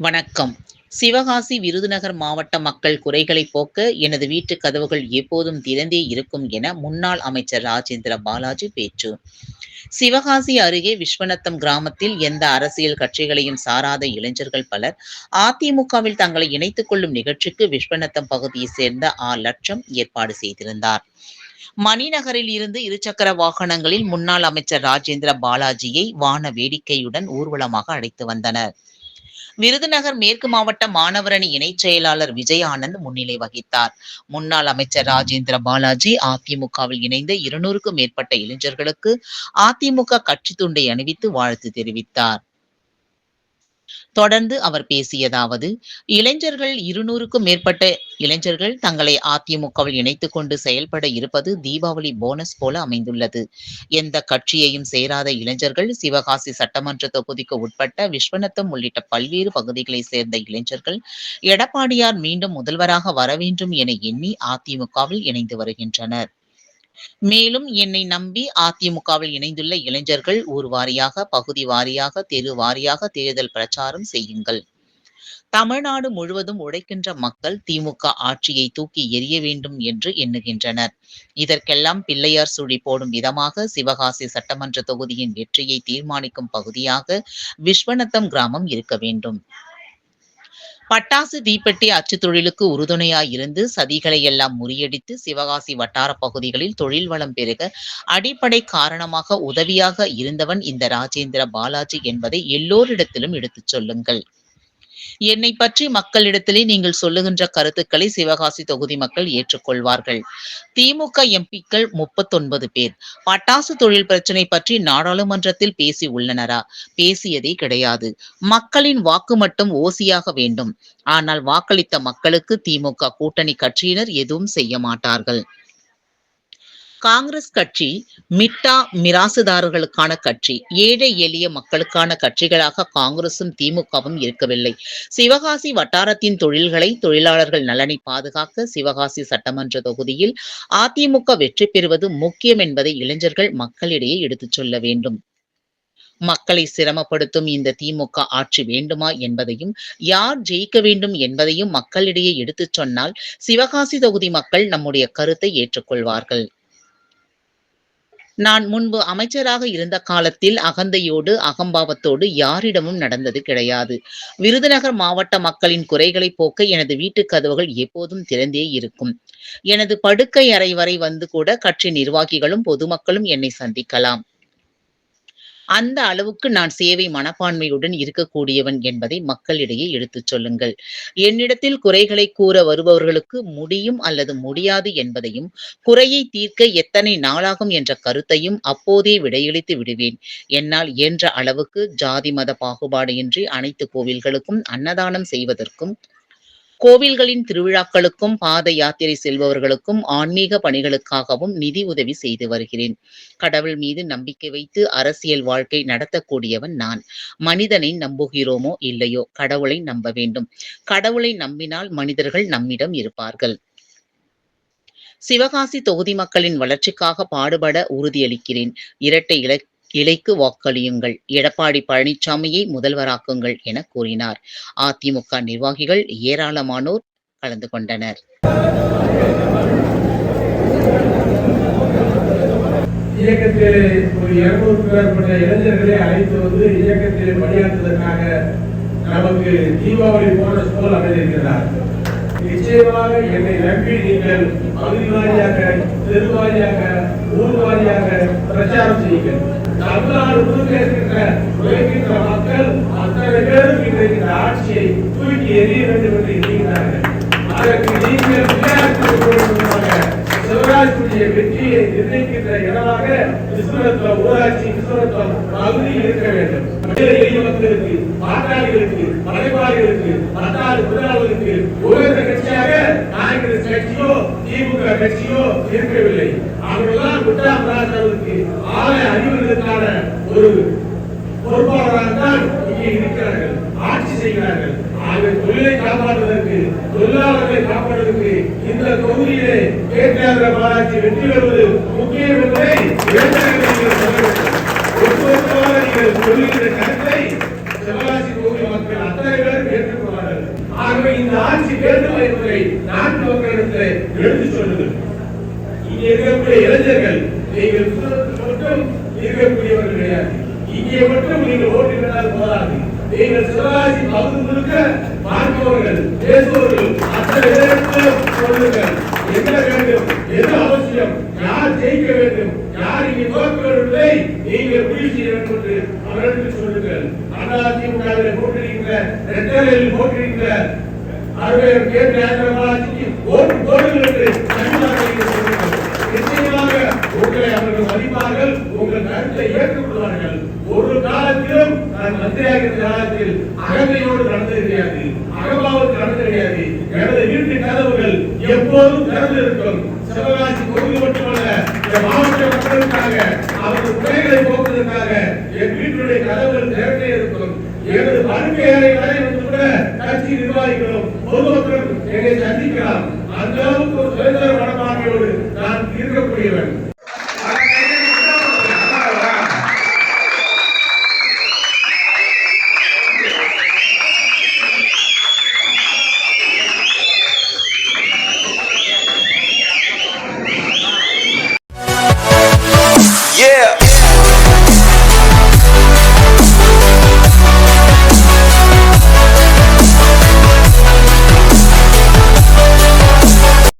வணக்கம். சிவகாசி விருதுநகர் மாவட்ட மக்கள் குறைகளை போக்க எனது வீட்டு கதவுகள் எப்போதும் திறந்தே இருக்கும் என முன்னாள் அமைச்சர் ராஜேந்திர பாலாஜி பேச்சு. சிவகாசி அருகே விஸ்வநத்தம் கிராமத்தில் எந்த அரசியல் கட்சிகளையும் சாராத இளைஞர்கள் பலர் அதிமுகவில் தங்களை இணைத்துக் கொள்ளும் நிகழ்ச்சிக்கு விஸ்வநத்தம் பகுதியைச் சேர்ந்த ஆ. லட்சம் ஏற்பாடு செய்திருந்தார். மணிநகரில் இருந்து இருசக்கர வாகனங்களில் முன்னாள் அமைச்சர் ராஜேந்திர பாலாஜியை வான வேடிக்கையுடன் ஊர்வலமாக அழைத்து வந்தனர். விருதுநகர் மேற்கு மாவட்ட மாணவரணி இணைச் செயலாளர் விஜய் ஆனந்த் முன்னிலை வகித்தார். முன்னாள் அமைச்சர் ராஜேந்திர பாலாஜி அதிமுகவில் இணைந்த இருநூறுக்கும் மேற்பட்ட இளைஞர்களுக்கு அதிமுக கட்சி துண்டை அணிவித்து வாழ்த்து தெரிவித்தார். தொடர்ந்து அவர் பேசியதாவது இளைஞர்கள் இருநூறுக்கும் மேற்பட்ட இளைஞர்கள் தங்களை அதிமுகவில் இணைத்துக் கொண்டு செயல்பட இருப்பது தீபாவளி போனஸ் போல அமைந்துள்ளது. எந்த கட்சியையும் சேராத இளைஞர்கள் சிவகாசி சட்டமன்ற தொகுதிக்கு உட்பட்ட விஸ்வநத்தம் உள்ளிட்ட பல்வேறு பகுதிகளைச் சேர்ந்த இளைஞர்கள் எடப்பாடியார் மீண்டும் முதல்வராக வர வேண்டும் என எண்ணி அதிமுகவில் இணைந்து வருகின்றனர். மேலும் என்னை நம்பி அதிமுகவில் இணைந்துள்ள இளைஞர்கள் ஊர் வாரியாக பகுதி வாரியாக தெரு வாரியாக தேர்தல் பிரச்சாரம் செய்யுங்கள். தமிழ்நாடு முழுவதும் உழைக்கின்ற மக்கள் திமுக ஆட்சியை தூக்கி எறிய வேண்டும் என்று எண்ணுகின்றனர். இதற்கெல்லாம் பிள்ளையார் சுழி போடும் விதமாக சிவகாசி சட்டமன்ற தொகுதியின் வெற்றியை தீர்மானிக்கும் பகுதியாக விஸ்வநத்தம் கிராமம் இருக்க வேண்டும். பட்டாசு தீப்பெட்டி அச்சு தொழிலுக்கு உறுதுணையாய் இருந்து சதிகளை எல்லாம் முறியடித்து சிவகாசி வட்டார பகுதிகளில் தொழில் வளம் பெருக அடிப்படை காரணமாக உதவியாக இருந்தவன் இந்த ராஜேந்திர பாலாஜி என்பதை எல்லோரிடத்திலும் எடுத்துச் சொல்லுங்கள். என்னை பற்றி மக்களிடத்திலே நீங்கள் சொல்லுகின்ற கருத்துக்களை சிவகாசி தொகுதி மக்கள் ஏற்றுக்கொள்வார்கள். திமுக எம்பிக்கள் முப்பத்தொன்பது பேர். பட்டாசு தொழில் பிரச்சனை பற்றி நாடாளுமன்றத்தில் பேசி உள்ளனரா? பேசியதே கிடையாது. மக்களின் வாக்கு மட்டும் ஓசியாக வேண்டும். ஆனால் வாக்களித்த மக்களுக்கு திமுக கூட்டணி கட்சியினர் எதுவும் செய்ய மாட்டார்கள். காங்கிரஸ் கட்சி மிட்டா மிராசுதாரர்களுக்கான கட்சி ஏழை எளிய மக்களுக்கான கட்சிகளாக காங்கிரசும் திமுகவும் இருக்கவில்லை. சிவகாசி வட்டாரத்தின் தொழில்களை தொழிலாளர்கள் நலனை பாதுகாக்க சிவகாசி சட்டமன்ற தொகுதியில் அதிமுக வெற்றி பெறுவது முக்கியம் என்பதை இளைஞர்கள் மக்களிடையே எடுத்துச் சொல்ல வேண்டும். மக்களை சிரமப்படுத்தும் இந்த திமுக ஆட்சி வேண்டுமா என்பதையும் யார் ஜெயிக்க வேண்டும் என்பதையும் மக்களிடையே எடுத்துச் சொன்னால் சிவகாசி தொகுதி மக்கள் நம்முடைய கருத்தை ஏற்றுக்கொள்வார்கள். நான் முன்பு அமைச்சராக இருந்த காலத்தில் அகந்தையோடு அகம்பாவத்தோடு யாரிடமும் நடந்தது கிடையாது. விருதுநகர் மாவட்ட மக்களின் குறைகளை போக்க எனது வீட்டு கதவுகள் எப்போதும் திறந்தே இருக்கும். எனது படுக்கை அறை வரை வந்து கூட கட்சி நிர்வாகிகளும் பொதுமக்களும் என்னை சந்திக்கலாம். அந்த அளவுக்கு நான் சேவை மனப்பான்மையுடன் இருக்கக்கூடியவன் என்பதை மக்களிடையே எடுத்துச் சொல்லுங்கள். என்னிடத்தில் குறைகளை கூற வருபவர்களுக்கு முடியும் அல்லது முடியாது என்பதையும் குறையை தீர்க்க எத்தனை நாளாகும் என்ற கருத்தையும் அப்போதே விடையளித்து விடுவேன். என்னால் இயன்ற அளவுக்கு ஜாதி மத பாகுபாடின்றி அனைத்து கோவில்களுக்கும் அன்னதானம் செய்வதற்கும் கோவில்களின் திருவிழாக்களுக்கும் பாத யாத்திரை செல்பவர்களுக்கும் ஆன்மீக பணிகளுக்காகவும் நிதி உதவி செய்து வருகிறேன். கடவுள் மீது நம்பிக்கை வைத்து அரசியல் வாழ்க்கை நடத்தக்கூடியவன் நான். மனிதனை நம்புகிறோமோ இல்லையோ கடவுளை நம்ப வேண்டும். கடவுளை நம்பினால் மனிதர்கள் நம்மிடம் இருப்பார்கள். சிவகாசி தொகுதி மக்களின் வளர்ச்சிக்காக பாடுபட உறுதியளிக்கிறேன். இரட்டை இல கிளைக்கு வாக்களியுங்கள். எடப்பாடி பழனிசாமியை முதல்வராக்குங்கள் என கூறினார். அதிமுக நிர்வாகிகள் ஏராளமானோர் கலந்து கொண்டனர். இயக்கத்தில் ஒரு இருநூறுக்கும் மேற்பட்ட இளைஞர்களை அழைத்து வந்து இயக்கத்தில் பணியாற்றுவதற்காக நமக்கு தீபாவளி போனஸ் போல் அமைந்திருக்கிறார். நிச்சயமாக என்னை நம்பி நீங்கள் பகுதி வாரியாக தெரு வாரியாக ஊர் வாரியாக பிரச்சாரம் செய்யுங்கள். தமிழ்நாடு முழுக்க உழைக்கின்ற மக்கள் அத்தனை பேரும் இன்றைக்கு இந்த ஆட்சியை தூக்கி எறிய வேண்டும் என்று எண்ணுகிறார்கள் அதற்கு நீங்கள் சிவராஜ்குடிய வெற்றியை நிர்ணயிக்கின்ற இடமாக விஸ்வரத்வம் ஊராட்சி விஸ்வரத்வம் பகுதி இருக்க வேண்டும் எளிய மக்களுக்கு பாட்டாளிகளுக்கு மலைவாழிகளுக்கு பட்டாளி தொழிலாளர்களுக்கு உயர்ந்த கட்சியாக காங்கிரஸ் கட்சியோ திமுக கட்சியோ இருக்கவில்லை. அவர்களெல்லாம் குற்றாம் ராஜாவுக்கு ஆலய அறிவுகளுக்கான ஒரு பொறுப்பாளராக தான் இங்கே இருக்கிறார்கள். ஆட்சி செய்கிறார்கள். ஆகவே தொழிலை காப்பாற்றுவதற்கு தொழிலாளர்களை காப்பாற்றுவதற்கு இந்த தொகுதியிலே கேட்டாளர் பாராட்சி வெற்றி பெறுவது முக்கியம் என்பதை இளைஞர்கள் நீங்கள் சொல்ல வேண்டும். ஒட்டுமொத்தமாக நீங்கள் சொல்லுகின்ற கருத்தை சிவகாசி தொகுதி மக்கள் அத்தனை பேரும் ஏற்றுக்கொள்ள எடுத்து சொல்லுங்கள் இங்கே இருக்கக்கூடிய இளைஞர்கள் நீங்கள் மட்டும் இருக்கக்கூடியவர்கள் கிடையாது. இங்கே மட்டும் நீங்கள் ஓட்டுகிறால் போதாது. நீங்கள் சிவகாசி பகுதி முழுக்க பார்ப்பவர்கள் பேசுபவர்கள் அத்தனை சொல்லுங்கள். என்ன வேண்டும்? எது அவசியம்? யார் ஜெயிக்க வேண்டும்? யார் இங்கே தோற்க வேண்டும் நீங்கள் முடிவு செய்ய வேண்டும் என்று அவர்களுக்கு சொல்லுங்கள். அதிமுகவில் போட்டிருக்கின்ற ரெட்டரையில் போட்டிருக்கின்ற அறுபது பேர் ஓட்டு போடுங்கள் என்று கண்டிப்பாக நீங்கள் சொல்லுங்கள் நிச்சயமாக உங்களை அவர்கள் மதிப்பார்கள் உங்கள் கருத்தை ஏற்றுக்கொள்வார்கள். ஒரு காலத்திலும் நான் மந்திரியாக இருந்த காலத்தில் அகமையோடு நடந்தது கிடையாது. அகபாவத்தில் நடந்தது கிடையாது. எனது வீட்டு கதவுகள் எப்போதும் திறந்து இருக்கும் சிவகாசி தொகுதி மட்டுமல்ல இந்த மாவட்ட மக்களுக்காக அவரது குறைகளை போக்குவதற்காக என் வீட்டுடைய கதவுகள் திறந்தே இருக்கும். எனது படுக்கை அறை வரை வந்து கூட கட்சி நிர்வாகிகளும் பொதுமக்களும் என்னை சந்திக்கலாம். அந்த அளவுக்கு ஒரு சுதந்திர மனப்பான்மையோடு நான் இருக்கக்கூடியவன்.